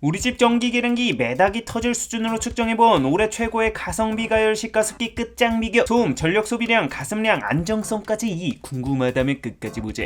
우리 집 전기 계량기 매닥이 터질 수준으로 측정해본 올해 최고의 가성비 가열식 가습기 끝장 비교 소음, 전력 소비량, 가습량, 안정성까지 궁금하다면 끝까지 보자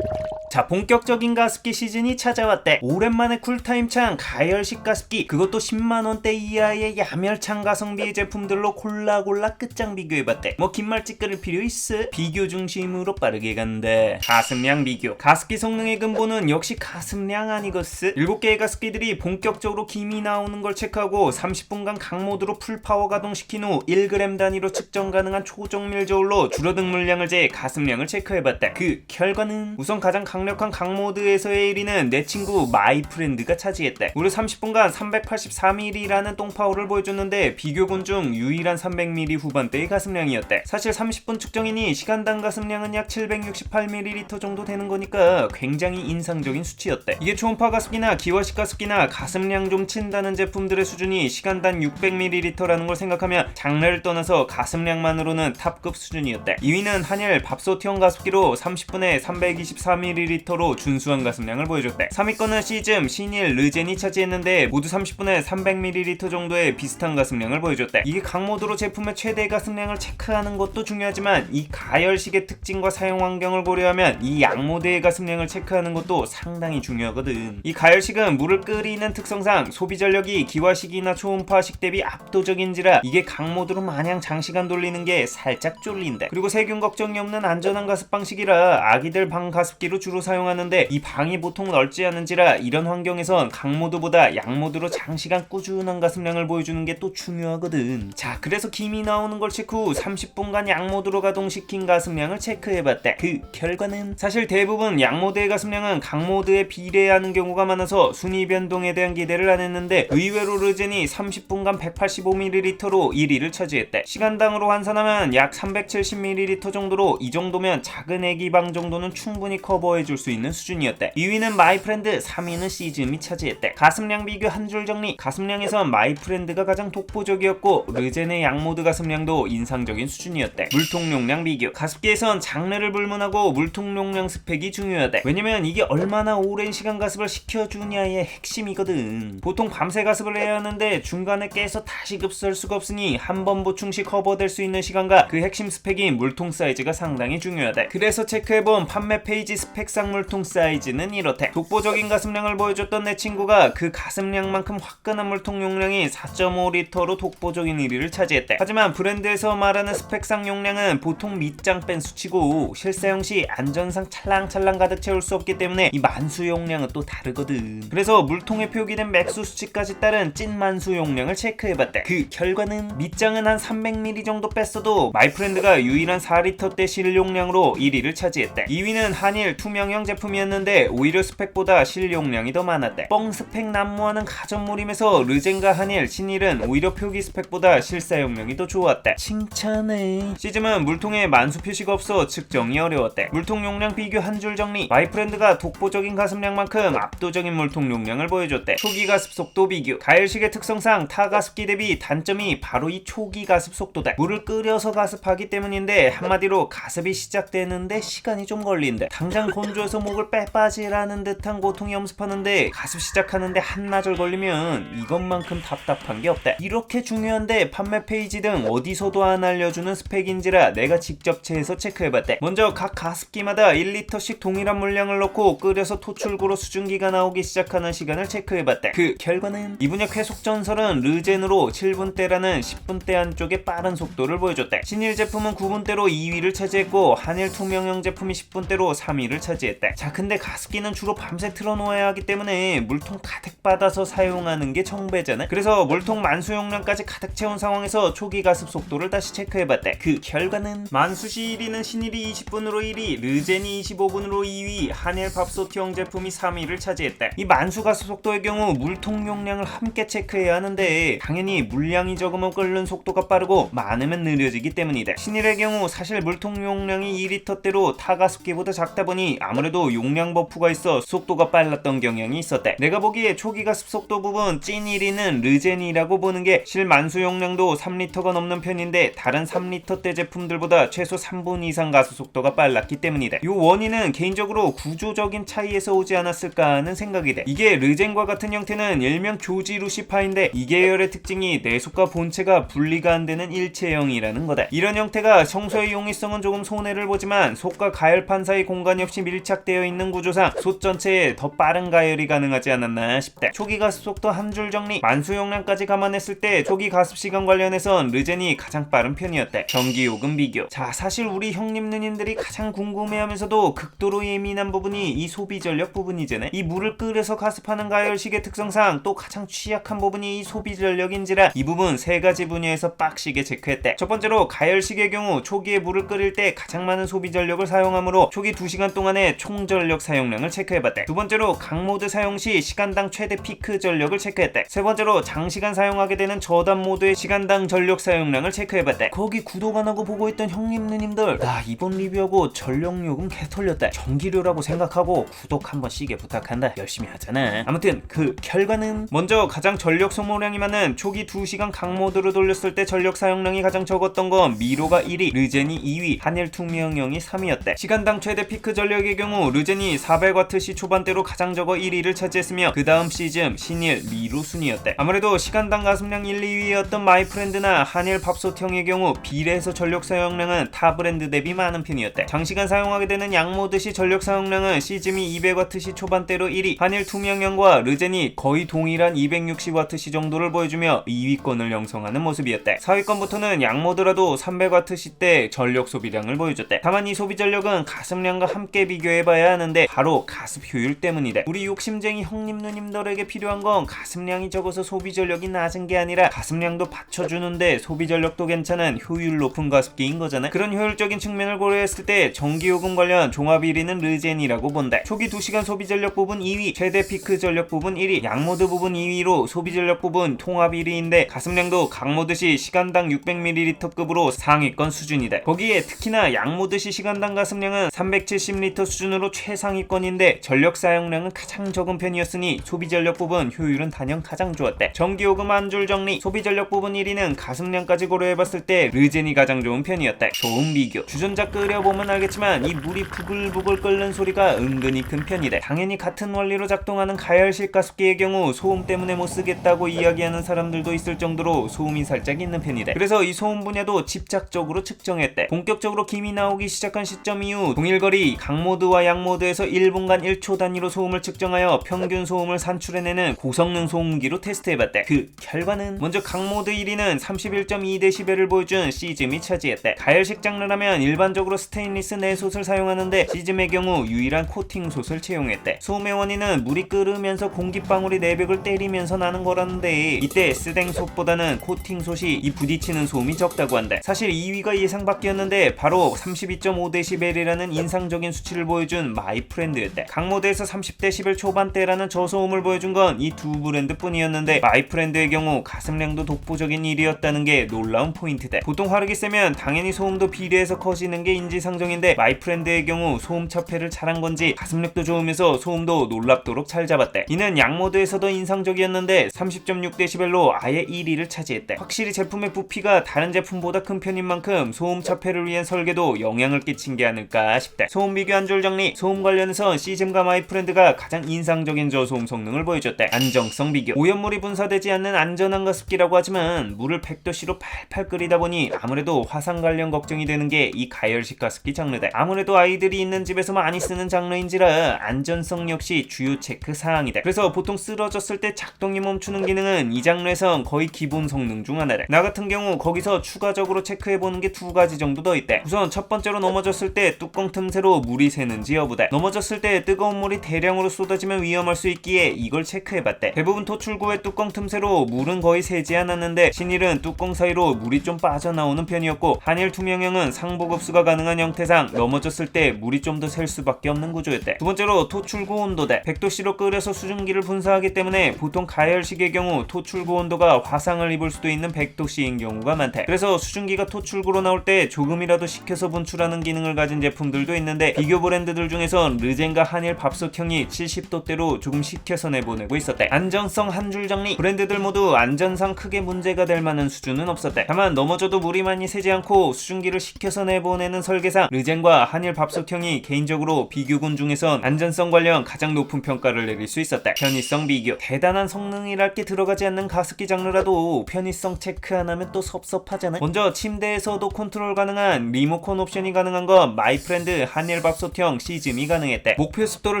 자 본격적인 가습기 시즌이 찾아왔대. 오랜만에 쿨타임 창 가열식 가습기 그것도 10만원대 이하의 야멸창 가성비의 제품들로 골라골라 끝장 비교해봤대. 뭐 긴 말 찌끄릴 필요 있어? 비교 중심으로 빠르게 간다 가습량 비교. 가습기 성능의 근본은 역시 가습량 아니겠어 7개의 가습기들이 본격적으로 김이 나오는 걸 체크하고 30분간 강모드로 풀파워 가동시킨 후 1g 단위로 측정 가능한 초정밀 저울로 줄어든 물량을 재해 가습량을 체크해봤다 그 결과는 우선 가장 강 력한 강모드에서의 1위는 내 친구 마이프렌드가 차지했다. 무려 30분간 384ml라는 똥파워를 보여줬는데 비교군 중 유일한 300ml 후반대의 가습량이었다. 사실 30분 측정이니 시간당 가습량은 약 768ml 정도 되는 거니까 굉장히 인상적인 수치였다. 이게 초음파 가습기나 기화식 가습기나 가습량 좀 친다는 제품들의 수준이 시간당 600ml라는 걸 생각하면 장르를 떠나서 가습량만으로는 탑급 수준이었다. 2위는 한일 밥솥형 가습기로 30분에 324ml 로 준수한 가습량을 보여줬대. 3위권은 시즘, 신일, 르젠이 차지했는데 모두 30분에 300ml 정도의 비슷한 가습량을 보여줬대. 이게 강모드로 제품의 최대 가습량을 체크하는 것도 중요하지만 이 가열식의 특징과 사용 환경을 고려하면 이 양모드의 가습량을 체크하는 것도 상당히 중요하거든. 이 가열식은 물을 끓이는 특성상 소비 전력이 기화식이나 초음파식 대비 압도적인지라 이게 강모드로 마냥 장시간 돌리는 게 살짝 쫄린다. 그리고 세균 걱정이 없는 안전한 가습 방식이라 아기들 방 가습기로 주로 사용하는데 이 방이 보통 넓지 않은지라 이런 환경에선 강모드보다 양모드로 장시간 꾸준한 가습량을 보여주는 게 또 중요하거든. 자, 그래서 김이 나오는 걸 체크 후 30분간 양모드로 가동시킨 가습량을 체크해봤다. 그 결과는 사실 대부분 양모드의 가습량은 강모드에 비례하는 경우가 많아서 순위 변동에 대한 기대를 안 했는데 의외로 르젠이 30분간 185ml로 1위를 차지했다. 시간당으로 환산하면 약 370ml 정도로 이 정도면 작은 애기방 정도는 충분히 커버해 줄 수 있는 수준이었대. 2위는 마이프렌드, 3위는 시즘이 차지했대. 가습량 비교 한 줄 정리. 가습량에선 마이프렌드가 가장 독보적이었고 르젠의 양모드 가습량도 인상적인 수준이었대. 물통 용량 비교. 가습기에선 장르를 불문하고 물통 용량 스펙이 중요하대. 왜냐면 이게 얼마나 오랜 시간 가습을 시켜주냐의 핵심이거든. 보통 밤새 가습을 해야 하는데 중간에 깨서 다시 급수할 수가 없으니 한 번 보충 시 커버될 수 있는 시간과 그 핵심 스펙인 물통 사이즈가 상당히 중요하대. 그래서 체크해본 판매 페이지 스펙 상 물통 사이즈는 이렇대. 독보적인 가습량을 보여줬던 내 친구가 그 가습량만큼 화끈한 물통 용량이 4.5리터로 독보적인 1위를 차지했대. 하지만 브랜드에서 말하는 스펙상 용량은 보통 밑장 뺀 수치고 실사용 시 안전상 찰랑찰랑 가득 채울 수 없기 때문에 이 만수 용량은 또 다르거든. 그래서 물통에 표기된 맥수 수치까지 따른 찐 만수 용량을 체크해봤대. 그 결과는 밑장은 한 300ml 정도 뺐어도 마이프렌드가 유일한 4리터대 실용량으로 1위를 차지했대. 2위는 한일 투명 형 제품이었는데 오히려 스펙보다 실용량이 더 많았대. 뻥 스펙 난무하는 가전몰임에서 르젠과 한일, 신일은 오히려 표기 스펙보다 실사용량이 더 좋았대. 칭찬해. 시즘은 물통에 만수 표시가 없어 측정이 어려웠대. 물통 용량 비교 한 줄 정리. 마이프렌드가 독보적인 가습량만큼 압도적인 물통 용량을 보여줬대. 초기 가습 속도 비교. 가열식의 특성상 타 가습기 대비 단점이 바로 이 초기 가습 속도다. 물을 끓여서 가습하기 때문인데 한마디로 가습이 시작되는데 시간이 좀 걸린대. 당장 건조해서 목을 빼빠지라는 듯한 고통이 엄습하는데 가습 시작하는데 한나절 걸리면 이것만큼 답답한 게 없다. 이렇게 중요한데 판매 페이지 등 어디서도 안 알려주는 스펙인지라 내가 직접 체해서 체크해봤대. 먼저 각 가습기마다 1리터씩 동일한 물량을 넣고 끓여서 토출구로 수증기가 나오기 시작하는 시간을 체크해봤대. 그 결과는 이 분야 쾌속 전설은 르젠으로 7분대라는 10분대 안쪽의 빠른 속도를 보여줬대. 신일 제품은 9분대로 2위를 차지했고 한일 투명형 제품이 10분대로 3위를 차지했 대. 자 근데 가습기는 주로 밤새 틀어놓아야 하기 때문에 물통 가득 받아서 사용하는 게 정배잖아. 그래서 물통 만수 용량까지 가득 채운 상황에서 초기 가습 속도를 다시 체크해봤대. 그 결과는 만수시 1위는 신일이 20분으로 1위, 르젠이 25분으로 2위, 한일 밥솥형 제품이 3위를 차지했대. 이 만수 가습 속도의 경우 물통 용량을 함께 체크해야 하는데 당연히 물량이 적으면 끓는 속도가 빠르고 많으면 느려지기 때문이다. 신일의 경우 사실 물통 용량이 2리터대로 타 가습기보다 작다 보니 아무래도 용량 버프가 있어 속도가 빨랐던 경향이 있었대. 내가 보기에 초기 가 습 속도 부분 찐 1위는 르젠이라고 보는 게 실만수 용량도 3리터가 넘는 편인데 다른 3리터대 제품들보다 최소 3분 이상 가속 속도가 빨랐기 때문이다. 이 원인은 개인적으로 구조적인 차이에서 오지 않았을까 하는 생각이 돼. 이게 르젠과 같은 형태는 일명 교지 루시파인데 이 계열의 특징이 내속과 본체가 분리가 안 되는 일체형이라는 거다. 이런 형태가 청소의 용이성은 조금 손해를 보지만 속과 가열판 사이 공간이 없이 밀착되어 있는 구조상 솥 전체에 더 빠른 가열이 가능하지 않았나 싶다. 초기 가습 속도 한 줄 정리, 만수 용량까지 감안했을 때 초기 가습 시간 관련해선 르젠이 가장 빠른 편이었대. 전기 요금 비교. 자, 사실 우리 형님 누님들이 가장 궁금해하면서도 극도로 예민한 부분이 이 소비 전력 부분이잖아. 이 물을 끓여서 가습하는 가열식의 특성상 또 가장 취약한 부분이 이 소비 전력인지라 이 부분 세 가지 분야에서 빡시게 체크했대. 첫 번째로 가열식의 경우 초기에 물을 끓일 때 가장 많은 소비 전력을 사용하므로 초기 2시간 동안 의 총 전력 사용량을 체크해봤대. 두 번째로 강모드 사용 시 시간당 최대 피크 전력을 체크했대. 세 번째로 장시간 사용하게 되는 저단 모드의 시간당 전력 사용량을 체크해봤대. 거기 구독 안 하고 보고 있던 형님 누님들 나 이번 리뷰하고 전력 요금 개 털렸다. 전기료라고 생각하고 구독 한번 시게 부탁한다. 열심히 하잖아. 아무튼 그 결과는 먼저 가장 전력 소모량이 많은 초기 2시간 강모드로 돌렸을 때 전력 사용량이 가장 적었던 건 미로가 1위, 르젠이 2위, 한일 투명형이 3위였대. 시간당 최대 피크 전력의 경우 르젠이 400W시 초반대로 가장 적어 1위를 차지했으며 그 다음 시즌 신일, 미로 순이었대. 아무래도 시간당 가습량 1, 2위였던 마이프렌드나 한일 밥솥형의 경우 비례해서 전력 사용량은 타 브랜드 대비 많은 편이었대. 장시간 사용하게 되는 양모드 시 전력 사용량은 시즘이 200W시 초반대로 1위, 한일 투명형과 르젠이 거의 동일한 260W시 정도를 보여주며 2위권을 형성하는 모습이었대. 4위권부터는 양모드라도 300W시 때 전력 소비량을 보여줬대. 다만 이 소비 전력은 가습량과 함께 비교 해봐야 하는데 바로 가습 효율 때문이래. 우리 욕심쟁이 형님 누님들에게 필요한 건 가습량이 적어서 소비 전력이 낮은 게 아니라 가습량도 받쳐주는데 소비 전력도 괜찮은 효율 높은 가습기인 거잖아. 그런 효율적인 측면을 고려했을 때 전기요금 관련 종합 1위는 르젠이라고 본다. 초기 2시간 소비 전력 부분 2위, 최대 피크 전력 부분 1위, 양모드 부분 2위로 소비 전력 부분 통합 1위인데 가습량도 강모드 시 시간당 600ml급으로 상위권 수준이다. 거기에 특히나 양모드 시 시간당 가습량은 370L 수준으로 최상위권인데 전력 사용량은 가장 적은 편이었으니 소비 전력 부분 효율은 단연 가장 좋았대. 전기요금 한 줄 정리, 소비 전력 부분 1위는 가습량까지 고려해봤을 때 르젠이 가장 좋은 편이었대. 소음 비교. 주전자 끓여보면 알겠지만 이 물이 부글부글 끓는 소리가 은근히 큰 편이래. 당연히 같은 원리로 작동하는 가열실 가습기의 경우 소음 때문에 못 쓰겠다고 이야기하는 사람들도 있을 정도로 소음이 살짝 있는 편이래. 그래서 이 소음 분야도 집착적으로 측정했대. 본격적으로 김이 나오기 시작한 시점 이후 동일거리 강모드 와 양 모드에서 1분간 1초 단위로 소음을 측정하여 평균 소음을 산출해내는 고성능 소음기로 테스트해봤대. 그 결과는 먼저 강모드 1위는 31.2dB를 보여준 시즘이 차지했대. 가열식 장르라면 일반적으로 스테인리스 내솥을 사용하는데 시즘의 경우 유일한 코팅 솥을 채용했대. 소음의 원인은 물이 끓으면서 공기방울이 내벽을 때리면서 나는 거라는데 이때 스댕 솥보다는 코팅 솥이 이 부딪히는 소음이 적다고 한대. 사실 2위가 예상 밖이었는데 바로 32.5dB이라는 인상적인 수치를 보여준 마이프렌드였대. 강모드에서 30dB 초반대라는 저소음을 보여준 건 이 두 브랜드 뿐이었는데 마이프렌드의 경우 가습량도 독보적인 일이었다는 게 놀라운 포인트대. 보통 화력이 세면 당연히 소음도 비례해서 커지는 게 인지상정인데 마이프렌드의 경우 소음 차폐를 잘한 건지 가습력도 좋으면서 소음도 놀랍도록 잘 잡았대. 이는 양 모드에서도 인상적이었는데 30.6dB로 아예 1위를 차지했대. 확실히 제품의 부피가 다른 제품보다 큰 편인 만큼 소음 차폐를 위한 설계도 영향을 끼친 게 아닐까 싶대. 소음 비교 한줄 정리. 소음 관련해서 시즘과 마이프렌드가 가장 인상적인 저소음 성능을 보여줬대. 안정성 비교. 오염물이 분사되지 않는 안전한 가습기라고 하지만 물을 100도씨로 팔팔 끓이다 보니 아무래도 화상 관련 걱정이 되는 게 이 가열식 가습기 장르다. 아무래도 아이들이 있는 집에서 많이 쓰는 장르인지라 안전성 역시 주요 체크 사항이다. 그래서 보통 쓰러졌을 때 작동이 멈추는 기능은 이 장르에선 거의 기본 성능 중 하나다. 나 같은 경우 거기서 추가적으로 체크해보는 게 두 가지 정도 더 있대. 우선 첫 번째로 넘어졌을 때 뚜껑 틈새로 물이 새는 지 여부다. 넘어졌을 때 뜨거운 물이 대량으로 쏟아지면 위험할 수 있기에 이걸 체크해봤대. 대부분 토출구의 뚜껑 틈새로 물은 거의 새지 않았는데 신일은 뚜껑 사이로 물이 좀 빠져나오는 편이었고 한일 투명형은 상보급수가 가능한 형태상 넘어졌을 때 물이 좀 더 셀 수밖에 없는 구조였대. 두 번째로 토출구 온도대. 100도씨로 끓여서 수증기를 분사하기 때문에 보통 가열식의 경우 토출구 온도가 화상을 입을 수도 있는 100도씨인 경우가 많대. 그래서 수증기가 토출구로 나올 때 조금이라도 식혀서 분출하는 기능을 가진 제품들도 있는데 비교 브랜드 브랜드들 중에선 르젠과 한일 밥솥형이 70도대로 조금 식혀서 내보내고 있었대. 안전성 한 줄 정리. 브랜드들 모두 안전상 크게 문제가 될 만한 수준은 없었대. 다만 넘어져도 물이 많이 새지 않고 수증기를 식혀서 내보내는 설계상 르젠과 한일 밥솥형이 개인적으로 비교군 중에선 안전성 관련 가장 높은 평가를 내릴 수 있었대. 편의성 비교. 대단한 성능이랄 게 들어가지 않는 가습기 장르라도 편의성 체크 안 하면 또 섭섭하잖아. 먼저 침대에서도 컨트롤 가능한 리모컨 옵션이 가능한 건 마이프렌드 한일 밥솥형 시즘이 가능했대. 목표 습도를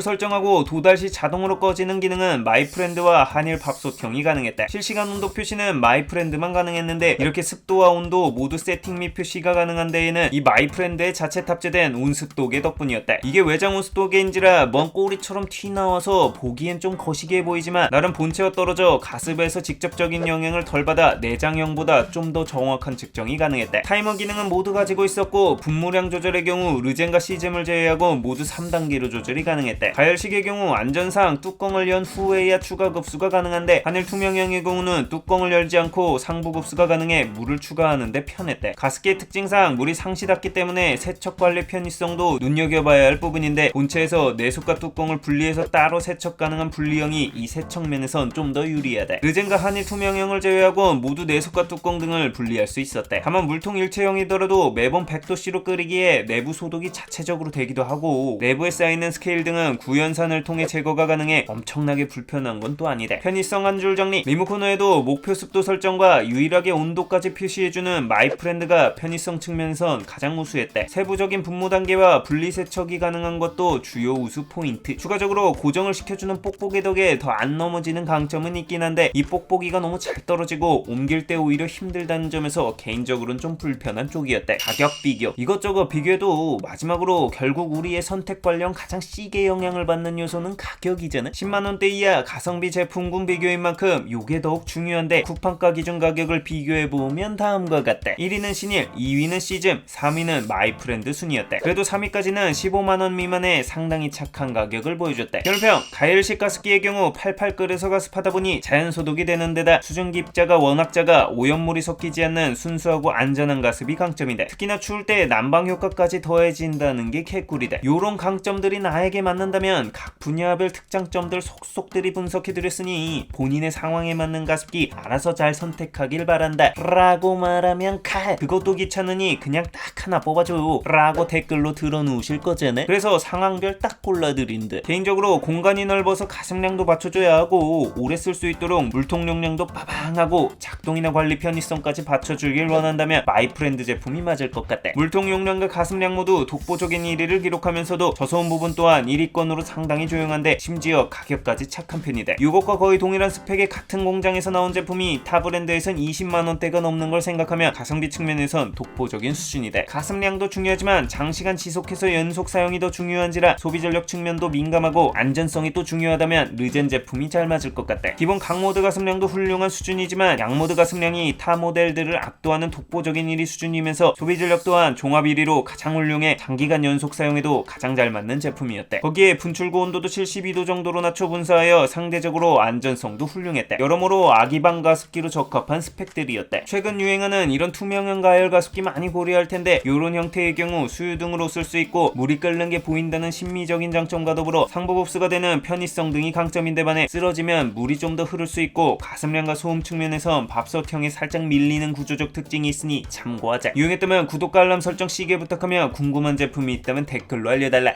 설정하고 도달시 자동으로 꺼지는 기능은 마이프렌드와 한일 밥솥형이 가능했대. 실시간 온도 표시는 마이프렌드만 가능했는데 이렇게 습도와 온도 모두 세팅 및 표시가 가능한 데에는 이 마이프렌드에 자체 탑재된 온습도계 덕분이었대. 이게 외장 온습도계인지라 먼 꼬리처럼 튀 나와서 보기엔 좀 거시기해 보이지만 나름 본체와 떨어져 가습에서 직접적인 영향을 덜 받아 내장형보다 좀 더 정확한 측정이 가능했대. 타이머 기능은 모두 가지고 있었고 분무량 조절의 경우 르젠과 시즘을 제외하고 모두 3단계로 조절이 가능했대. 가열식의 경우 안전상 뚜껑을 연 후에야 추가 급수가 가능한데 하늘 투명형의 경우는 뚜껑을 열지 않고 상부 급수가 가능해 물을 추가하는데 편했대. 가습기의 특징상 물이 상시 닿기 때문에 세척 관리 편의성도 눈여겨봐야 할 부분인데 본체에서 내속과 뚜껑을 분리해서 따로 세척 가능한 분리형이 이 세척면에선 좀 더 유리하대. 르젠과 한일 투명형을 제외하고 모두 내속과 뚜껑 등을 분리할 수 있었대. 다만 물통 일체형이더라도 매번 100도씨로 끓이기에 내부 소독이 자체적으로 되기도 하고 내부에 쌓이는 스케일 등은 구연산을 통해 제거가 가능해 엄청나게 불편한 건 또 아니대. 편의성 한 줄 정리. 리모컨 외에도 목표 습도 설정과 유일하게 온도까지 표시해주는 마이프렌드가 편의성 측면에선 가장 우수했대. 세부적인 분무 단계와 분리 세척이 가능한 것도 주요 우수 포인트. 추가적으로 고정을 시켜주는 뽁뽁이 덕에 더 안 넘어지는 강점은 있긴 한데 이 뽁뽁이가 너무 잘 떨어지고 옮길 때 오히려 힘들다는 점에서 개인적으로는 좀 불편한 쪽이었대. 가격 비교. 이것저것 비교해도 마지막으로 결국 우리 의 선택 관련 가장 시게 영향을 받는 요소는 가격이잖아. 10만 원대 이하 가성비 제품군 비교인 만큼 요게 더욱 중요한데 쿠팡가 기준 가격을 비교해 보면 다음과 같대. 1위는 신일, 2위는 시즘, 3위는 마이프렌드 순이었대. 그래도 3위까지는 15만 원 미만의 상당히 착한 가격을 보여줬대. 별평 가열식 가습기의 경우 팔팔 끓여서 가습하다 보니 자연 소독이 되는 데다 수증기 입자가 워낙 작아 오염물이 섞이지 않는 순수하고 안전한 가습이 강점인데 특히나 추울 때 난방 효과까지 더해진다는 게 개꿀이다. 요런 강점들이 나에게 맞는다면 각 분야별 특장점들 속속들이 분석해드렸으니 본인의 상황에 맞는 가습기 알아서 잘 선택하길 바란다. 라고 말하면 칼 그것도 귀찮으니 그냥 딱 하나 뽑아줘. 라고 댓글로 들어놓으실 거잖아. 그래서 상황별 딱 골라드린다. 개인적으로 공간이 넓어서 가습량도 받쳐줘야 하고 오래 쓸 수 있도록 물통 용량도 빠방하고 작동이나 관리 편의성까지 받쳐주길 원한다면 마이프렌드 제품이 맞을 것 같다. 물통 용량과 가습량 모두 독보적인 1위를 기록하 면서도 저소음 부분 또한 1위권으로 상당히 조용한데 심지어 가격까지 착한 편이다. 이것과 거의 동일한 스펙의 같은 공장에서 나온 제품이 타 브랜드에선 20만 원대가 넘는 걸 생각하면 가성비 측면에선 독보적인 수준이다. 가습량도 중요하지만 장시간 지속해서 연속 사용이 더 중요한지라 소비 전력 측면도 민감하고 안전성이 또 중요하다면 르젠 제품이 잘 맞을 것 같다. 기본 강모드 가습량도 훌륭한 수준이지만 양모드 가습량이 타 모델들을 압도하는 독보적인 1위 수준이면서 소비 전력 또한 종합 1위로 가장 훌륭해 장기간 연속 사용에도 가장 잘 맞는 제품이었대. 거기에 분출구 온도도 72도 정도로 낮춰 분사하여 상대적으로 안전성도 훌륭했대. 여러모로 아기방 가습기로 적합한 스펙들이었대. 최근 유행하는 이런 투명형 가열 가습기 많이 고려할 텐데 이런 형태의 경우 수유 등으로 쓸 수 있고 물이 끓는 게 보인다는 심미적인 장점과 더불어 상부급수가 되는 편의성 등이 강점인데 반해 쓰러지면 물이 좀 더 흐를 수 있고 가습량과 소음 측면에선 밥솥형에 살짝 밀리는 구조적 특징이 있으니 참고하자. 유행했다면 구독과 알람 설정 시계 부탁하며 궁금한 제품이 있다면 댓글로 알려달라.